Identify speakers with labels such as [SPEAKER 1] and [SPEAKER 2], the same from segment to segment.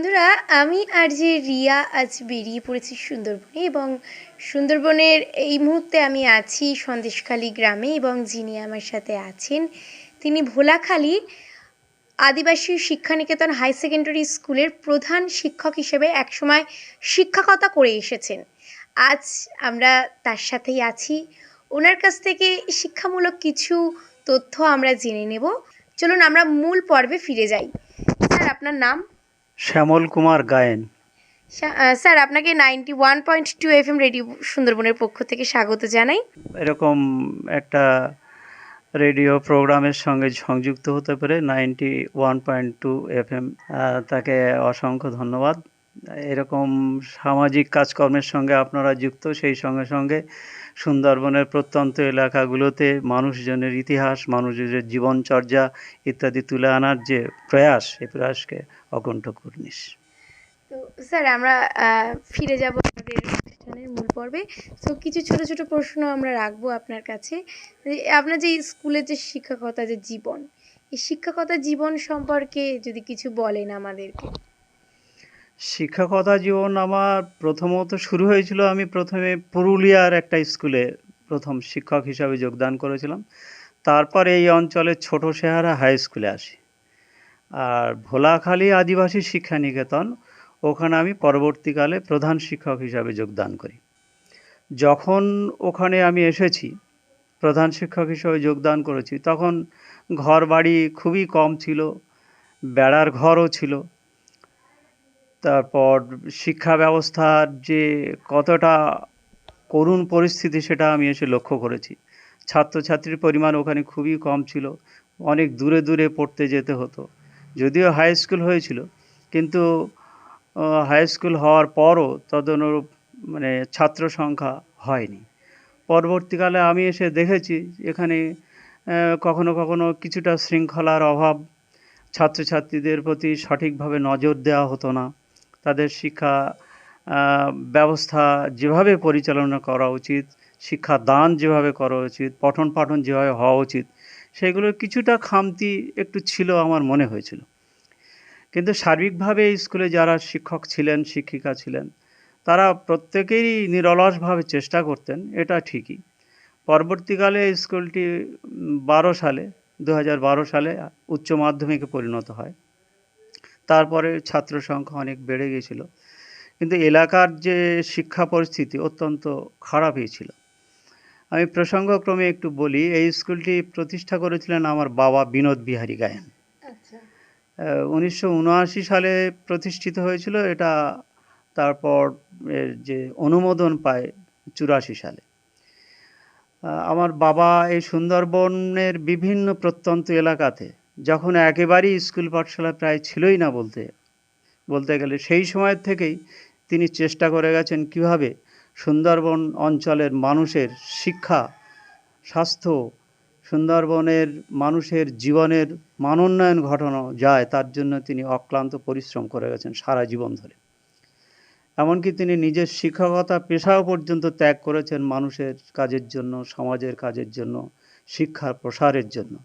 [SPEAKER 1] বন্ধুরা, আমি আর যে রিয়া আজ বেরিয়ে পড়েছি সুন্দরবনে এবং সুন্দরবনের এই মুহূর্তে আমি আছি সন্দেশখালী গ্রামে এবং যিনি আমার সাথে আছেন তিনি ভোলাখালী আদিবাসী শিক্ষানিকেতন হাই সেকেন্ডারি স্কুলের প্রধান শিক্ষক হিসেবে একসময় শিক্ষকতা করে এসেছেন। আজ আমরা তার সাথেই আছি। ওনার কাছ থেকে শিক্ষামূলক কিছু তথ্য আমরা জেনে নেব। চলুন আমরা মূল পর্বে ফিরে যাই। স্যার, আপনার নাম?
[SPEAKER 2] শ্যামল কুমার গায়েন।
[SPEAKER 1] স্যার আপনাকে ninety one point two F M radio সুন্দরবনের পক্ষ থেকে স্বাগত জানাই।
[SPEAKER 2] এরকম একটা রেডিও প্রোগ্রামের সঙ্গে সংযুক্ত হতে পেরে ninety one point two F M তাকে অসংখ্য ধন্যবাদ। এরকম সামাজিক কাজকর্মের সঙ্গে আপনারা যুক্ত সেই সঙ্গে সঙ্গে সুন্দরবনের প্রত্যন্ত এলাকাগুলোতে মানুষজনের ইতিহাস, মানুষজনের জীবনচর্যা ইত্যাদি তুলে আনার যে প্রয়াস এই প্রয়াসকে অকণ্ঠ কর্নিশ।
[SPEAKER 1] তো স্যার, আমরা ফিরে যাব আমাদের অনুষ্ঠানের মূল পর্বে। তো কিছু ছোট ছোট প্রশ্ন আমরা রাখব আপনার কাছে। আপনার যে স্কুলের যে শিক্ষকতা যে জীবন, এই শিক্ষকতা জীবন সম্পর্কে যদি কিছু বলেন আমাদেরকে।
[SPEAKER 2] শিক্ষকতা জীবন আমার প্রথমত শুরু হয়েছিল, আমি প্রথমে পুরুলিয়ার একটা স্কুলে প্রথম শিক্ষক হিসাবে যোগদান করেছিলাম। তারপর এই অঞ্চলের ছোট শেহারা হাই স্কুলে আসি। আর ভোলাখালী আদিবাসী শিক্ষা নিকেতন ওখানে আমি পরবর্তীকালে প্রধান শিক্ষক হিসাবে যোগদান করি। যখন ওখানে আমি এসেছি, প্রধান শিক্ষক হিসাবে যোগদান করেছি, তখন ঘর বাড়ি খুবই কম ছিল, বেড়ার ঘরও ছিল। তারপর শিক্ষা ব্যবস্থার যে কতটা করুণ পরিস্থিতি সেটা আমি এসে লক্ষ্য করেছি। ছাত্রছাত্রীর পরিমাণ ওখানে খুবই কম ছিল, অনেক দূরে দূরে পড়তে যেতে হতো। যদিও হাই স্কুল হয়েছিল, কিন্তু হাই স্কুল হওয়ার পরও তদনুরূপ মানে ছাত্র সংখ্যা হয়নি। পরবর্তীকালে আমি এসে দেখেছি এখানে কখনো কখনো কিছুটা শৃঙ্খলার অভাব, ছাত্রছাত্রীদের প্রতি সঠিকভাবে নজর দেওয়া হতো না। তাদের শিক্ষা ব্যবস্থা যেভাবে পরিচালনা করা উচিত, শিক্ষা দান যেভাবে করা উচিত, পঠন পাঠন যেভাবে হওয়া উচিত সেগুলোর কিছুটা খামতি একটু ছিল আমার মনে হয়েছিল। কিন্তু সার্বিকভাবে স্কুলে যারা শিক্ষক ছিলেন, শিক্ষিকা ছিলেন, তারা প্রত্যেকেই নিরলসভাবে চেষ্টা করতেন, এটা ঠিকই। পরবর্তীকালে স্কুলটি বারো সালে দু সালে উচ্চ মাধ্যমিকে পরিণত হয়। তারপরে ছাত্র সংখ্যা অনেক বেড়ে গিয়েছিল কিন্তু এলাকার যে শিক্ষা পরিস্থিতি অত্যন্ত খারাপই ছিল। আমি প্রসঙ্গক্রমে একটু বলি এই স্কুলটি প্রতিষ্ঠা করেছিলেন আমার বাবা বিনোদ বিহারী গায়েন।
[SPEAKER 1] আচ্ছা।
[SPEAKER 2] উনিশশো সালে প্রতিষ্ঠিত হয়েছিল এটা তারপর এর যে অনুমোদন পায় চুরাশি সালে। আমার বাবা এই সুন্দরবনের বিভিন্ন প্রত্যন্ত এলাকাতে যখন একেবারেই স্কুল পাঠশালা প্রায় ছিলই না বলতে বলতে গেলে সেই সময় থেকেই তিনি চেষ্টা করে গেছেন কীভাবে সুন্দরবন অঞ্চলের মানুষের শিক্ষা, স্বাস্থ্য, সুন্দরবনের মানুষের জীবনের মানোন্নয়ন ঘটানো যায়, তার জন্য তিনি অক্লান্ত পরিশ্রম করে গেছেন সারা জীবন ধরে। এমনকি তিনি নিজের শিক্ষকতা পেশাও পর্যন্ত ত্যাগ করেছেন মানুষের কাজের জন্য, সমাজের কাজের জন্য, শিক্ষার প্রসারের জন্য।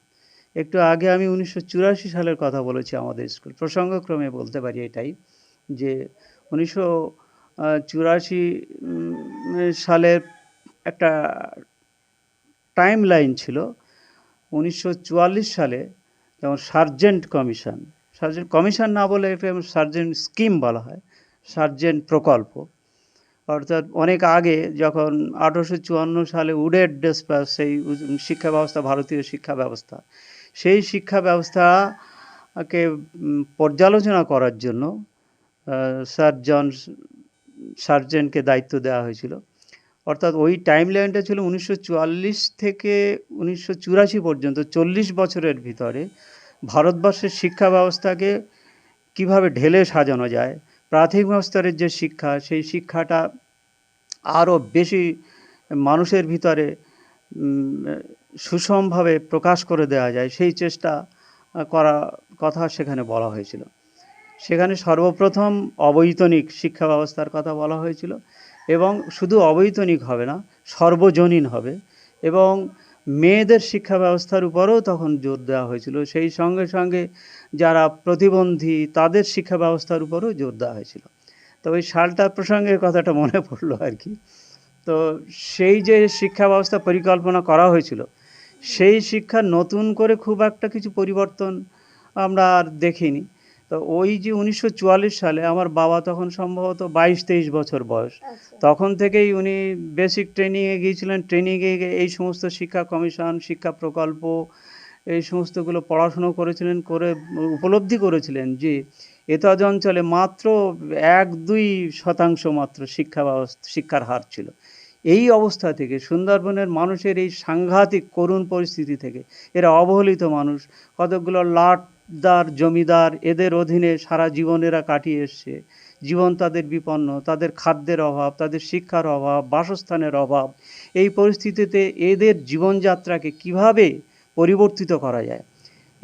[SPEAKER 2] একটু আগে আমি উনিশশো চুরাশি সালের কথা বলেছি আমাদের স্কুল। প্রসঙ্গক্রমে বলতে পারি এটাই যে উনিশশো চুরাশি সালের একটা টাইম লাইন ছিল উনিশশো চুয়াল্লিশ সালে যেমন সার্জেন্ট কমিশন। সার্জেন্ট কমিশন না বলে এটা সার্জেন্ট স্কিম বলা হয়, সার্জেন্ট প্রকল্প। অর্থাৎ অনেক আগে যখন আঠারোশো চুয়ান্ন সালে উডেড ডেসপাস, সেই শিক্ষা ব্যবস্থা, ভারতীয় শিক্ষা ব্যবস্থা সেই শিক্ষা ব্যবস্থাকে পর্যালোচনা করার জন্য আহ, স্যার জন সার্জেন্টকে দায়িত্ব দেওয়া হয়েছিল। অর্থাৎ ওই টাইম লাইনটা ছিল উনিশশো চুয়াল্লিশ থেকে উনিশশো চুরাশি পর্যন্ত চল্লিশ বছরের ভিতরে ভারতবর্ষের শিক্ষা ব্যবস্থাকে কীভাবে ঢেলে সাজানো যায় প্রাথমিক স্তরের যে শিক্ষা সেই শিক্ষাটা আরও বেশি মানুষের ভিতরে সুষমভাবে প্রকাশ করে দেওয়া যায়, সেই চেষ্টা করা কথা সেখানে বলা হয়েছিল। সেখানে সর্বপ্রথম অবৈতনিক শিক্ষা ব্যবস্থার কথা বলা হয়েছিল এবং শুধু অবৈতনিক হবে না, সর্বজনীন হবে এবং মেয়েদের শিক্ষা ব্যবস্থার উপরেও তখন জোর দেওয়া হয়েছিল। সেই সঙ্গে সঙ্গে যারা প্রতিবন্ধী, তাদের শিক্ষা ব্যবস্থার উপরেও জোর দেওয়া হয়েছিল। তো ওই সালটার প্রসঙ্গে কথাটা মনে পড়ল আর কি। তো সেই যে শিক্ষা ব্যবস্থা পরিকল্পনা করা হয়েছিল সেই শিক্ষা নতুন করে খুব একটা কিছু পরিবর্তন আমরা আর দেখিনি। তো ওই যে উনিশশো চুয়াল্লিশ সালে আমার বাবা তখন সম্ভবত বাইশ তেইশ বছর বয়স। তখন থেকেই উনি বেসিক ট্রেনিংয়ে গিয়েছিলেন। ট্রেনিংয়ে গিয়ে এই সমস্ত শিক্ষা কমিশন শিক্ষা প্রকল্প এই সমস্তগুলো পড়াশুনো করেছিলেন করে উপলব্ধি করেছিলেন যে এতজ অঞ্চলে মাত্র এক দুই শতাংশ মাত্র শিক্ষা ব্যবস্থা শিক্ষার হার ছিল। এই অবস্থা থেকে, সুন্দরবনের মানুষের এই সাংঘাতিক করুণ পরিস্থিতি থেকে, এরা অবহেলিত মানুষ, কতকগুলো লাটদার জমিদার এদের অধীনে সারা জীবন এরা কাটিয়ে এসছে। জীবন তাদের বিপন্ন, তাদের খাদ্যের অভাব, তাদের শিক্ষার অভাব, বাসস্থানের অভাব। এই পরিস্থিতিতে এদের জীবনযাত্রাকে কীভাবে পরিবর্তিত করা যায়?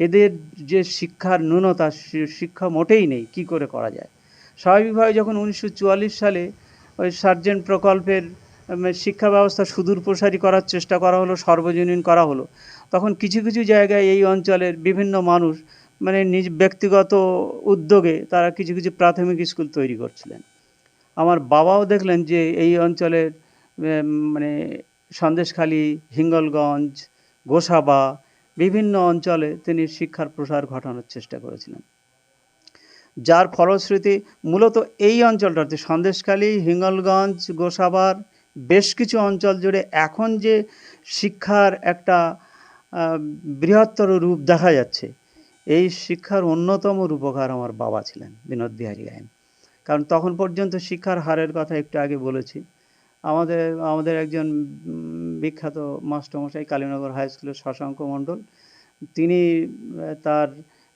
[SPEAKER 2] এদের যে শিক্ষার ন্যূনতা শিক্ষা মোটেই নেই, কি করে করা যায়? স্বাভাবিকভাবে যখন উনিশশো চুয়াল্লিশ সালে ওই সার্জেন্ট প্রকল্পের শিক্ষা ব্যবস্থা সুদূর প্রসারী করার চেষ্টা করা হলো, সর্বজনীন করা হলো। তখন কিছু কিছু জায়গায় এই অঞ্চলের বিভিন্ন মানুষ মানে নিজ ব্যক্তিগত উদ্যোগে তারা কিছু কিছু প্রাথমিক স্কুল তৈরি করছিলেন। আমার বাবাও দেখলেন যে এই অঞ্চলের মানে সন্দেশখালী, হিঙ্গলগঞ্জ, গোসাবা, বিভিন্ন অঞ্চলে তিনি শিক্ষার প্রসার ঘটানোর চেষ্টা করেছিলেন। যার ফলশ্রুতি মূলত এই অঞ্চলটাতে সন্দেশখালী, হিঙ্গলগঞ্জ, গোসাবার বেশ কিছু অঞ্চল জুড়ে এখন যে শিক্ষার একটা বৃহত্তর রূপ দেখা যাচ্ছে, এই শিক্ষার অন্যতম রূপকার আমার বাবা ছিলেন, বিনোদ বিহারী গায়েন কারণ তখন পর্যন্ত শিক্ষার হারের কথা একটু আগে বলেছি। আমাদের আমাদের একজন বিখ্যাত মাস্টারমশাই কালীনগর হাই স্কুলের শশাঙ্ক মণ্ডল, তিনি তার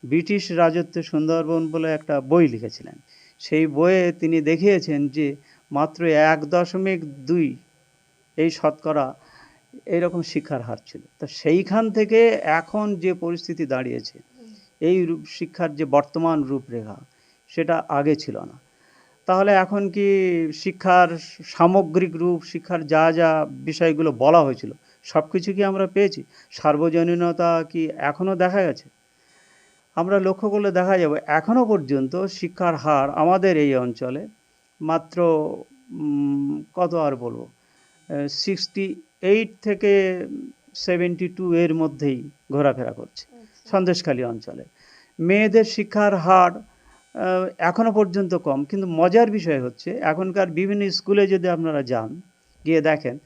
[SPEAKER 2] ব্রিটিশ রাজত্বে সুন্দরবন বলে একটা বই লিখেছিলেন। সেই বইয়ে তিনি দেখিয়েছেন যে মাত্র এক দশমিক দুই এই শতকরা এইরকম শিক্ষার হার ছিল। তো সেইখান থেকে এখন যে পরিস্থিতি দাঁড়িয়েছে, এই রূপ শিক্ষার যে বর্তমান রূপরেখা, সেটা আগে ছিল না। তাহলে এখন কি শিক্ষার সামগ্রিক রূপ, শিক্ষার যা যা বিষয়গুলো বলা হয়েছিল সব কিছু কি আমরা পেয়েছি? সার্বজনীনতা কি এখনও দেখা গেছে? আমরা লক্ষ্য করলে দেখা যাবে এখনও পর্যন্ত শিক্ষার হার আমাদের এই অঞ্চলে মাত্র কত আর বলব? সিক্সটি এইট থেকে সেভেন্টি টু এর মধ্যেই ঘোরাফেরা করছে সন্দেশখালী অঞ্চলে। মেয়েদের শিক্ষার হার আহ, এখনও পর্যন্ত কম কিন্তু মজার বিষয় হচ্ছে এখনকার বিভিন্ন স্কুলে যদি আপনারা যান গিয়ে দেখেন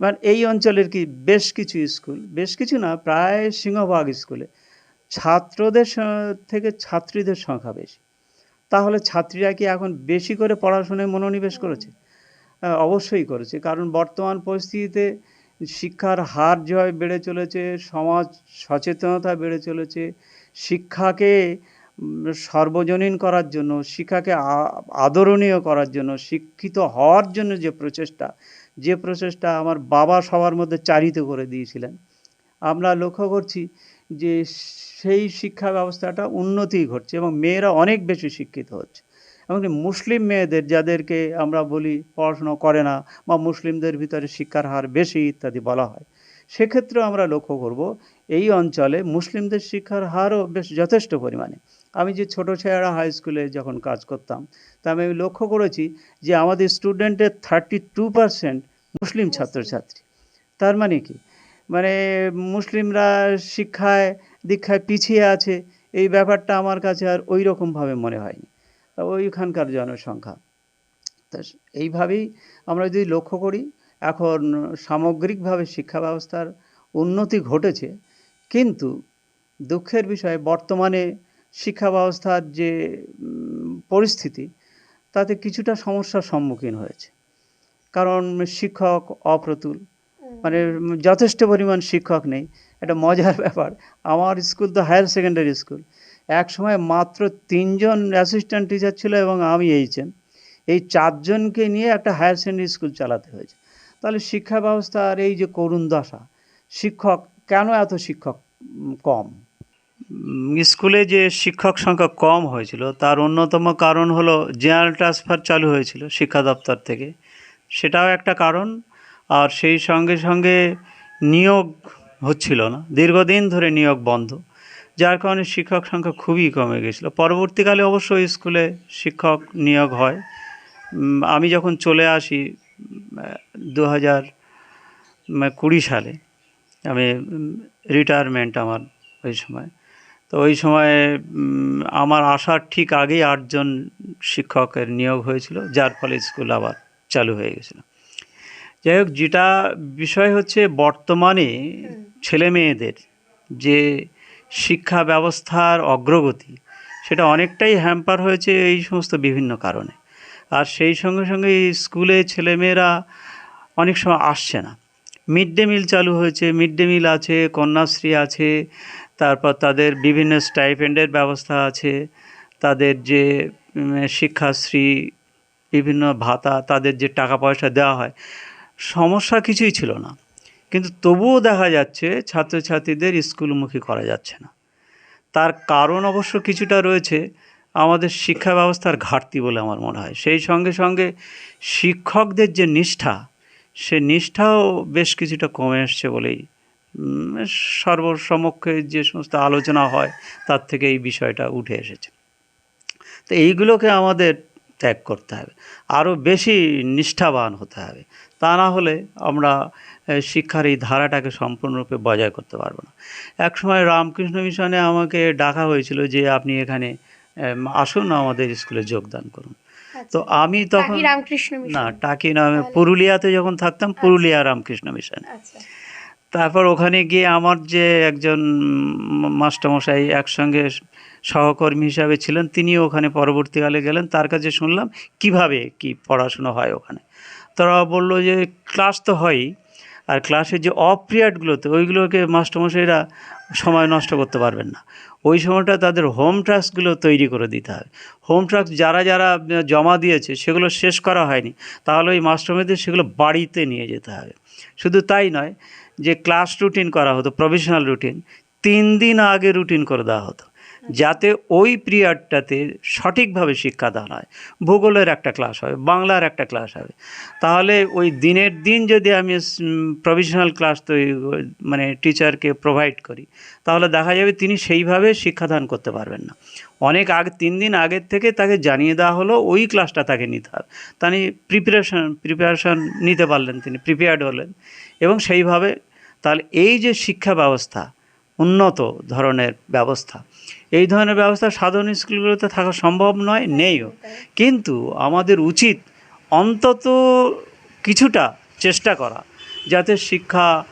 [SPEAKER 2] মানে এই অঞ্চলের কি বেশ কিছু স্কুল বেশ কিছু না প্রায় সিংহভাগ স্কুলে ছাত্রদের থেকে ছাত্রীদের সংখ্যা বেশি। তাহলে ছাত্রীরা কি এখন বেশি করে পড়াশোনায় মনোনিবেশ করেছে? অবশ্যই করেছে, কারণ বর্তমান পরিস্থিতিতে শিক্ষার হার যেভাবে বেড়ে চলেছে, সমাজ সচেতনতা বেড়ে চলেছে, শিক্ষাকে সর্বজনীন করার জন্য, শিক্ষাকে আদরণীয় করার জন্য, শিক্ষিত হওয়ার জন্য যে প্রচেষ্টা যে প্রচেষ্টা আমার বাবা সবার মধ্যে চারিত করে দিয়েছিলেন। আমরা লক্ষ্য করছি যে সেই শিক্ষা ব্যবস্থাটা উন্নতি ঘটছে এবং মেয়েরা অনেক বেশি শিক্ষিত হচ্ছে। এমনকি মুসলিম মেয়েদের যাদেরকে আমরা বলি পড়াশুনো করে না বা মুসলিমদের ভিতরে শিক্ষার হার বেশি ইত্যাদি বলা হয়, সেক্ষেত্রেও আমরা লক্ষ্য করব এই অঞ্চলে মুসলিমদের শিক্ষার হারও বেশ যথেষ্ট পরিমাণে। আমি যে ছোটো ছেলেরা হাই স্কুলে যখন কাজ করতাম, তা আমি লক্ষ্য করেছি যে আমাদের স্টুডেন্টের থার্টি টু পারসেন্ট মুসলিম ছাত্রছাত্রী। তার মানে কি? মানে মুসলিমরা শিক্ষায় দীক্ষায় পিছিয়ে আছে এই ব্যাপারটা আমার কাছে আর ওই রকমভাবে মনে হয়নি। তা ওইখানকার জনসংখ্যা। তা এইভাবেই আমরা যদি লক্ষ্য করি এখন সামগ্রিকভাবে শিক্ষা ব্যবস্থার উন্নতি ঘটেছে কিন্তু দুঃখের বিষয়ে বর্তমানে শিক্ষা ব্যবস্থার যে পরিস্থিতি তাতে কিছুটা সমস্যার সম্মুখীন হয়েছে। কারণ শিক্ষক অপ্রতুল মানে যথেষ্ট পরিমাণ শিক্ষক নেই। একটা মজার ব্যাপার। আমার স্কুল তো হায়ার সেকেন্ডারি স্কুল এক সময় মাত্র তিনজন অ্যাসিস্ট্যান্ট টিচার ছিল এবং আমি এইচএম এই চারজনকে নিয়ে একটা হায়ার সেকেন্ডারি স্কুল চালাতে হয়েছে। তাহলে শিক্ষা ব্যবস্থার এই যে করুণ দশা, শিক্ষক কেন এত শিক্ষক কম? স্কুলে যে শিক্ষক সংখ্যা কম হয়েছিল, তার অন্যতম কারণ হলো জেনারেল ট্রান্সফার চালু হয়েছিল শিক্ষা দপ্তর থেকে। সেটাও একটা কারণ। আর সেই সঙ্গে সঙ্গে নিয়োগ হচ্ছিল না। দীর্ঘদিন ধরে নিয়োগ বন্ধ, যার কারণে শিক্ষক সংখ্যা খুবই কমে গেছিল। পরবর্তীকালে অবশ্য স্কুলে শিক্ষক নিয়োগ হয়। আমি যখন চলে আসি দু হাজার কুড়ি সালে, আমি রিটায়ারমেন্ট আমার ওই সময়। তো ওই সময়ে আমার আসার ঠিক আগেই আটজন শিক্ষকের নিয়োগ হয়েছিল, যার ফলে স্কুল আবার চালু হয়ে গেছিল। যাই হোক যেটা বিষয় হচ্ছে বর্তমানে ছেলে মেয়েদের যে শিক্ষা ব্যবস্থার অগ্রগতি সেটা অনেকটাই হ্যাম্পার হয়েছে এই সমস্ত বিভিন্ন কারণে। আর সেই সঙ্গে সঙ্গে স্কুলে ছেলেমেয়েরা অনেক সময় আসছে না। মিড ডে মিল চালু হয়েছে মিড ডে মিল আছে কন্যাশ্রী আছে তারপর তাদের বিভিন্ন স্টাইপেন্ডের ব্যবস্থা আছে তাদের যে শিক্ষাশ্রী বিভিন্ন ভাতা তাদের যে টাকা পয়সা দেওয়া হয় সমস্যা কিছুই ছিল না। কিন্তু তবুও দেখা যাচ্ছে ছাত্রছাত্রীদের স্কুলমুখী করা যাচ্ছে না। তার কারণ অবশ্য কিছুটা রয়েছে আমাদের শিক্ষা ব্যবস্থার ঘাটতি বলে আমার মনে হয়। সেই সঙ্গে সঙ্গে শিক্ষকদের যে নিষ্ঠা, সে নিষ্ঠাও বেশ কিছুটা কমে এসছে বলেই সর্বসমক্ষে যে সমস্ত আলোচনা হয়, তার থেকে এই বিষয়টা উঠে এসেছে। তো এইগুলোকে আমাদের ত্যাগ করতে হবে। আরও বেশি নিষ্ঠাবান হতে হবে। তা না হলে আমরা শিক্ষার এই ধারাটাকে সম্পূর্ণরূপে বজায় করতে পারব না। এক সময় রামকৃষ্ণ মিশনে আমাকে ডাকা হয়েছিল যে আপনি এখানে আসুন আমাদের স্কুলে যোগদান করুন। তো আমি তখন
[SPEAKER 1] রামকৃষ্ণ
[SPEAKER 2] না টাকি না পুরুলিয়াতে যখন থাকতাম পুরুলিয়া রামকৃষ্ণ মিশনে।
[SPEAKER 1] আচ্ছা।
[SPEAKER 2] তারপর ওখানে গিয়ে আমার যে একজন মাস্টারমশাই একসঙ্গে সহকর্মী হিসাবে ছিলেন তিনিও ওখানে পরবর্তীকালে গেলেন। তার কাছে শুনলাম কীভাবে কি পড়াশুনো হয় ওখানে? তারা বলল যে ক্লাস তো হয়ই, আর ক্লাসের যে অফ পিরিয়ডগুলোতে ওইগুলোকে মাস্টারমশাইরা সময় নষ্ট করতে পারবেন না। ওই সময়টা তাদের হোম ট্রাস্কগুলো তৈরি করে দিতে হবে হোম ট্রাস্ক যারা যারা জমা দিয়েছে, সেগুলো শেষ করা হয়নি, তাহলে ওই মাস্টারমশাইদের সেগুলো বাড়িতে নিয়ে যেতে হবে। শুধু তাই নয়, যে ক্লাস রুটিন করা হতো প্রফেশনাল রুটিন তিন দিন আগে রুটিন করে দেওয়া হতো। যাতে ওই পিরিয়ডটাতে সঠিকভাবে শিক্ষাদান হয়। ভূগোলের একটা ক্লাস হবে, বাংলার একটা ক্লাস হবে। তাহলে ওই দিনের দিন যদি আমি প্রভিশনাল ক্লাস তৈরি মানে টিচারকে প্রোভাইড করি, তাহলে দেখা যাবে তিনি সেইভাবে শিক্ষাদান করতে পারবেন না। অনেক আগে, তিন দিন আগের থেকে তাকে জানিয়ে দেওয়া হলো, ওই ক্লাসটা তাকে নিতে হবে। তিনি প্রিপারেশন প্রিপারেশন নিতে পারলেন তিনি প্রিপেয়ার্ড হলেন। এবং সেইভাবে তাহলে এই যে শিক্ষা ব্যবস্থা, উন্নত ধরনের ব্যবস্থা এই ধরনের ব্যবস্থা সাধারণ স্কুলগুলোতে থাকা সম্ভব নয়, নেইও। কিন্তু আমাদের উচিত অন্তত কিছুটা চেষ্টা করা, যাতে শিক্ষা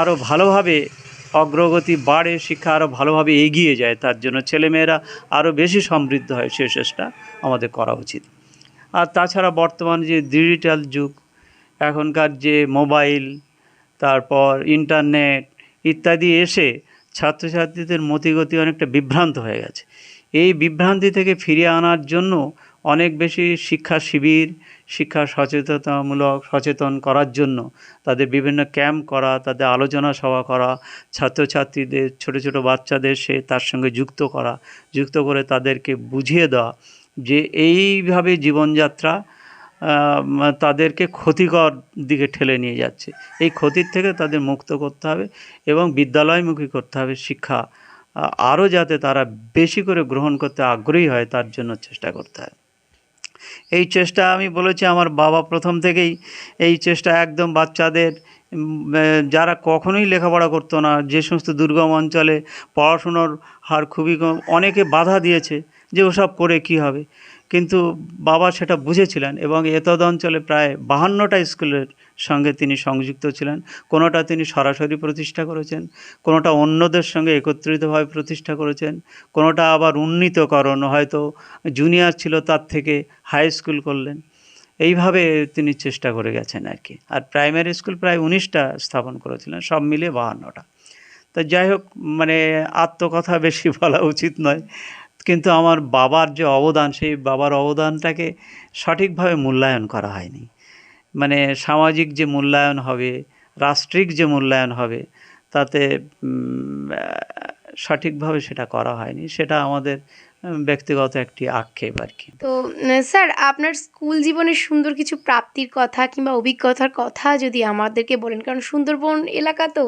[SPEAKER 2] আরও ভালোভাবে, অগ্রগতি বাড়ে, শিক্ষা আরও ভালোভাবে এগিয়ে যায়। তার জন্য ছেলেমেয়েরা আরও বেশি সমৃদ্ধ হয়, সে চেষ্টা আমাদের করা উচিত। আর তাছাড়া বর্তমান যে ডিজিটাল যুগ, এখনকার যে মোবাইল, তারপর ইন্টারনেট ইত্যাদি এসে ছাত্রছাত্রীদের মতিগতি অনেকটা বিভ্রান্ত হয়ে গেছে। এই বিভ্রান্তি থেকে ফিরিয়ে আনার জন্য অনেক বেশি শিক্ষা শিবির, শিক্ষা সচেতনতামূলক সচেতন করার জন্য, তাদের বিভিন্ন ক্যাম্প করা, তাদের আলোচনা সভা করা, ছাত্রছাত্রীদের, ছোট ছোট বাচ্চাদের সে তার সঙ্গে যুক্ত করা, যুক্ত করে তাদেরকে বুঝিয়ে দেওয়া যে এইভাবে জীবনযাত্রা তাদেরকে ক্ষতিকর দিকে ঠেলে নিয়ে যাচ্ছে। এই ক্ষতির থেকে তাদের মুক্ত করতে হবে এবং বিদ্যালয়মুখী করতে হবে শিক্ষা। আরও যাতে তারা বেশি করে গ্রহণ করতে আগ্রহী হয়, তার জন্য চেষ্টা করতে হয়। এই চেষ্টা আমি বলেছি আমার বাবা প্রথম থেকেই এই চেষ্টা একদম বাচ্চাদের যারা কখনোই লেখাপড়া করতো না, যে সমস্ত দুর্গম অঞ্চলে পড়াশুনোর হার খুবই কম, অনেকে বাধা দিয়েছে যে ওসব করে কি হবে। কিন্তু বাবা সেটা বুঝেছিলেন এবং এতদ অঞ্চলে প্রায় বাহান্নটা স্কুলের সঙ্গে তিনি সংযুক্ত ছিলেন। কোনোটা তিনি সরাসরি প্রতিষ্ঠা করেছেন, কোনোটা অন্যদের সঙ্গে একত্রিতভাবে প্রতিষ্ঠা করেছেন, কোনোটা আবার উন্নীতকরণ হয়তো জুনিয়র ছিল তার থেকে হাই স্কুল করলেন। এইভাবে তিনি চেষ্টা করে গেছেন আর কি। আর প্রাইমারি স্কুল প্রায় উনিশটা স্থাপন করেছিলেন, সব মিলিয়ে বাহান্নটা। তো যাই হোক মানে আত্মকথা বেশি বলা উচিত নয়। কিন্তু আমার বাবার যে অবদান, সেই বাবার অবদানটাকে সঠিকভাবে মূল্যায়ন করা হয়নি। মানে সামাজিক যে মূল্যায়ন হবে, রাষ্ট্রিক যে মূল্যায়ন হবে, তাতে সঠিকভাবে সেটা করা হয়নি সেটা আমাদের ব্যক্তিগত একটি আক্ষেপ আর কি।
[SPEAKER 1] তো স্যার আপনার স্কুল জীবনের সুন্দর কিছু প্রাপ্তির কথা কিংবা অভিজ্ঞতার কথা যদি আমাদেরকে বলেন কারণ সুন্দরবন এলাকা তো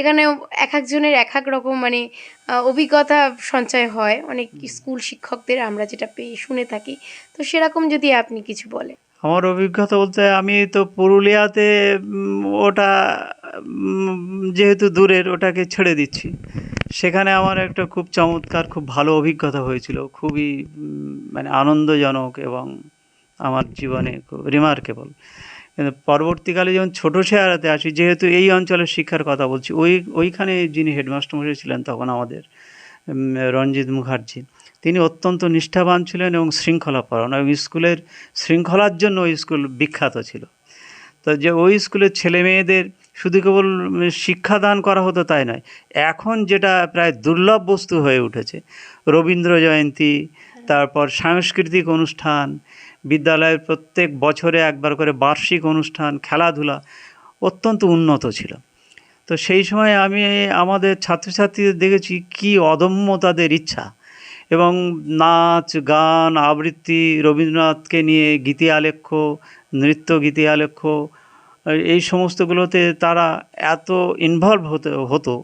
[SPEAKER 1] এখানে এক একজনের এক এক রকম মানে অভিজ্ঞতা সঞ্চয় হয়। অনেক স্কুল শিক্ষকদের আমরা যেটা পেয়ে শুনে থাকি। তো সেরকম যদি আপনি কিছু বলেন।
[SPEAKER 2] আমার অভিজ্ঞতা বলতে আমি তো পুরুলিয়াতে ওটা যেহেতু দূরের ওটাকে ছেড়ে দিচ্ছি। সেখানে আমার একটা খুব চমৎকার, খুব ভালো অভিজ্ঞতা হয়েছিল। খুবই মানে আনন্দজনক এবং আমার জীবনে খুব রিমার্কেবল কিন্তু পরবর্তীকালে যখন ছোটো শেয়ারাতে আসি, যেহেতু এই অঞ্চলের শিক্ষার কথা বলছি, ওই, ওইখানে যিনি হেডমাস্টার মশাই ছিলেন তখন আমাদের রঞ্জিত মুখার্জি, তিনি অত্যন্ত নিষ্ঠাবান ছিলেন এবং শৃঙ্খলাপরায়ণ এবং স্কুলের শৃঙ্খলার জন্য ওই স্কুল বিখ্যাত ছিল। তো যে ওই স্কুলের ছেলে মেয়েদের শুধু কেবল শিক্ষাদান করা হতো তাই নয় এখন যেটা প্রায় দুর্লভ বস্তু হয়ে উঠেছে। রবীন্দ্র জয়ন্তী তারপর সাংস্কৃতিক অনুষ্ঠান বিদ্যালয়ের প্রত্যেক বছরে একবার করে বার্ষিক অনুষ্ঠান খেলাধুলা অত্যন্ত উন্নত ছিল। তো সেই সময় আমি আমাদের ছাত্রছাত্রীদের দেখেছি কি অদম্য তাদের ইচ্ছা। এবং নাচ গান আবৃত্তি রবীন্দ্রনাথকে নিয়ে গীতি আলেখ্য নৃত্য গীতি আলেখ্য এই সমস্তগুলোতে তারা এত ইনভলভ হতে, হতো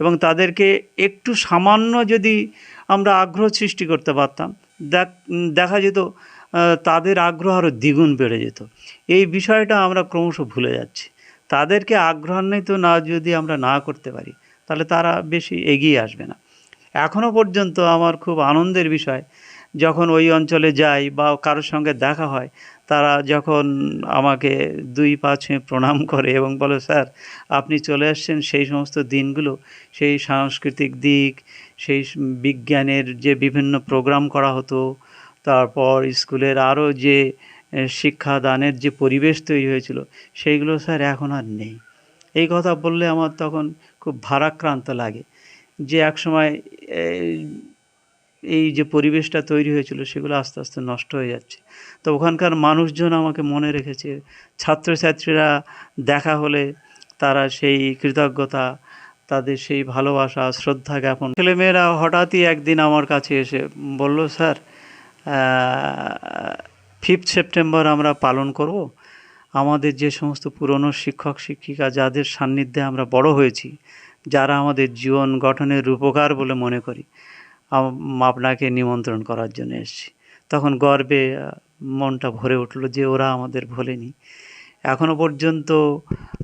[SPEAKER 2] এবং তাদেরকে একটু সামান্য যদি আমরা আগ্রহ সৃষ্টি করতে পারতাম, দেখ যেত তাদের আগ্রহ আরও দ্বিগুণ বেড়ে যেত। এই বিষয়টা আমরা ক্রমশ ভুলে যাচ্ছি। তাদেরকে আগ্রহান্বিত না, যদি আমরা না করতে পারি, তাহলে তারা বেশি এগিয়ে আসবে না। এখনও পর্যন্ত আমার খুব আনন্দের বিষয়, যখন ওই অঞ্চলে যাই বা কারোর সঙ্গে দেখা হয় তারা যখন আমাকে দুই পা ছুঁয়ে প্রণাম করে এবং বলে, স্যার, আপনি চলে আসছেন সেই সমস্ত দিনগুলো, সেই সাংস্কৃতিক দিক, সেই বিজ্ঞানের যে বিভিন্ন প্রোগ্রাম করা হতো, তারপর স্কুলের আরও যে শিক্ষাদানের যে পরিবেশ তৈরি হয়েছিল, সেইগুলো স্যার এখন আর নেই। এই কথা বললে আমার তখন খুব ভারাক্রান্ত লাগে যে একসময় এই এই যে পরিবেশটা তৈরি হয়েছিল সেগুলো আস্তে আস্তে নষ্ট হয়ে যাচ্ছে। তো ওখানকার মানুষজন আমাকে মনে রেখেছে, ছাত্রছাত্রীরা দেখা হলে তারা সেই কৃতজ্ঞতা, তাদের সেই ভালোবাসা, শ্রদ্ধা জ্ঞাপন। ছেলেমেয়েরা হঠাৎই একদিন আমার কাছে এসে বলল, স্যার ফিফথ সেপ্টেম্বর আমরা পালন করব। আমাদের যে সমস্ত পুরনো শিক্ষক, শিক্ষিকা যাদের সান্নিধ্যে আমরা বড় হয়েছি, যারা আমাদের জীবন গঠনের রূপকার বলে মনে করি আপনাকে নিমন্ত্রণ করার জন্য এসেছি। তখন গর্বে মনটা ভরে উঠল যে ওরা আমাদের ভোলেনি। এখনও পর্যন্ত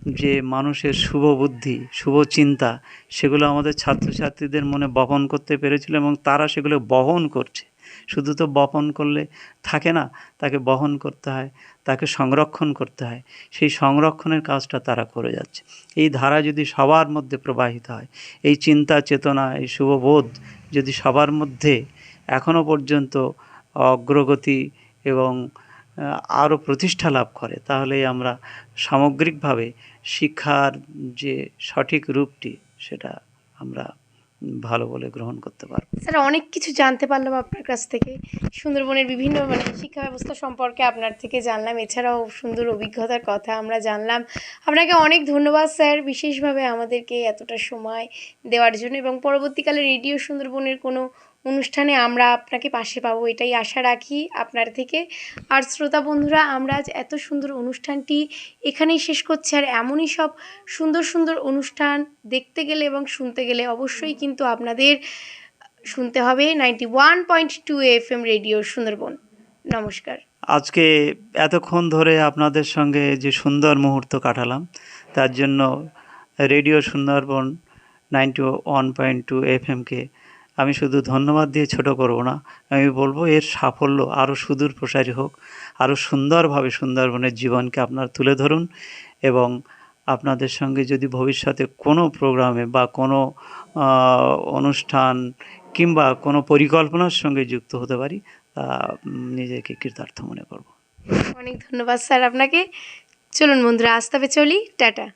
[SPEAKER 2] যে মানুষের শুভ বুদ্ধি, শুভ চিন্তা, সেগুলো আমাদের ছাত্রছাত্রীদের মনে বপন করতে পেরেছিল এবং তারা সেগুলো বহন করছে। শুধু তো বপন করলে থাকে না, তাকে বহন করতে হয়, তাকে সংরক্ষণ করতে হয়। সেই সংরক্ষণের কাজটা তারা করে যাচ্ছে। এই ধারা যদি সবার মধ্যে প্রবাহিত হয়, এই চিন্তা, চেতনা, এই শুভবোধ যদি সবার মধ্যে এখনও পর্যন্ত অগ্রগতি এবং আরও প্রতিষ্ঠা লাভ করে, তাহলেই আমরা সামগ্রিকভাবে শিক্ষার যে সঠিক রূপটি, সেটা আমরা ভালো বলে গ্রহণ করতে পারব।
[SPEAKER 1] স্যার, অনেক কিছু জানতে পারলাম আপনার কাছ থেকে। সুন্দরবনের বিভিন্ন মানে শিক্ষা ব্যবস্থা সম্পর্কে আপনার থেকে জানলাম। এছাড়াও সুন্দর অভিজ্ঞতার কথা আমরা জানলাম। আপনাকে অনেক ধন্যবাদ স্যার, বিশেষভাবে আমাদেরকে এতটা সময় দেওয়ার জন্য। এবং পরবর্তীকালে রেডিও সুন্দরবনের কোনো অনুষ্ঠানে আমরা আপনাকে পাশে পাবো, এটাই আশা রাখি আপনার থেকে। আর শ্রোতা বন্ধুরা, আমরা আজ এত সুন্দর অনুষ্ঠানটি এখানেই শেষ করছি। আর এমনই সব সুন্দর সুন্দর অনুষ্ঠান দেখতে গেলে এবং শুনতে গেলে অবশ্যই কিন্তু আপনাদের শুনতে হবে ninety one point two F M radio Sundarban. নমস্কার।
[SPEAKER 2] আজকে এতক্ষণ ধরে আপনাদের সঙ্গে যে সুন্দর মুহূর্ত কাটালাম, তার জন্য radio Sundarban ninety one point two F এমকে আমি শুধু ধন্যবাদ দিয়ে ছোট করব না, আমি বলব এর সাফল্য আরও সুদূর প্রসারী হোক আরও সুন্দরভাবে সুন্দরবনের জীবনকে আপনার তুলে ধরুন এবং আপনাদের সঙ্গে যদি ভবিষ্যতে কোনো প্রোগ্রামে বা কোনো অনুষ্ঠান কিংবা কোনো পরিকল্পনার সঙ্গে যুক্ত হতে পারি, তা নিজেকে কৃতার্থ মনে করব।
[SPEAKER 1] অনেক ধন্যবাদ স্যার আপনাকে। চলুন বন্ধুরা, আজ তবে চলি। টাটা।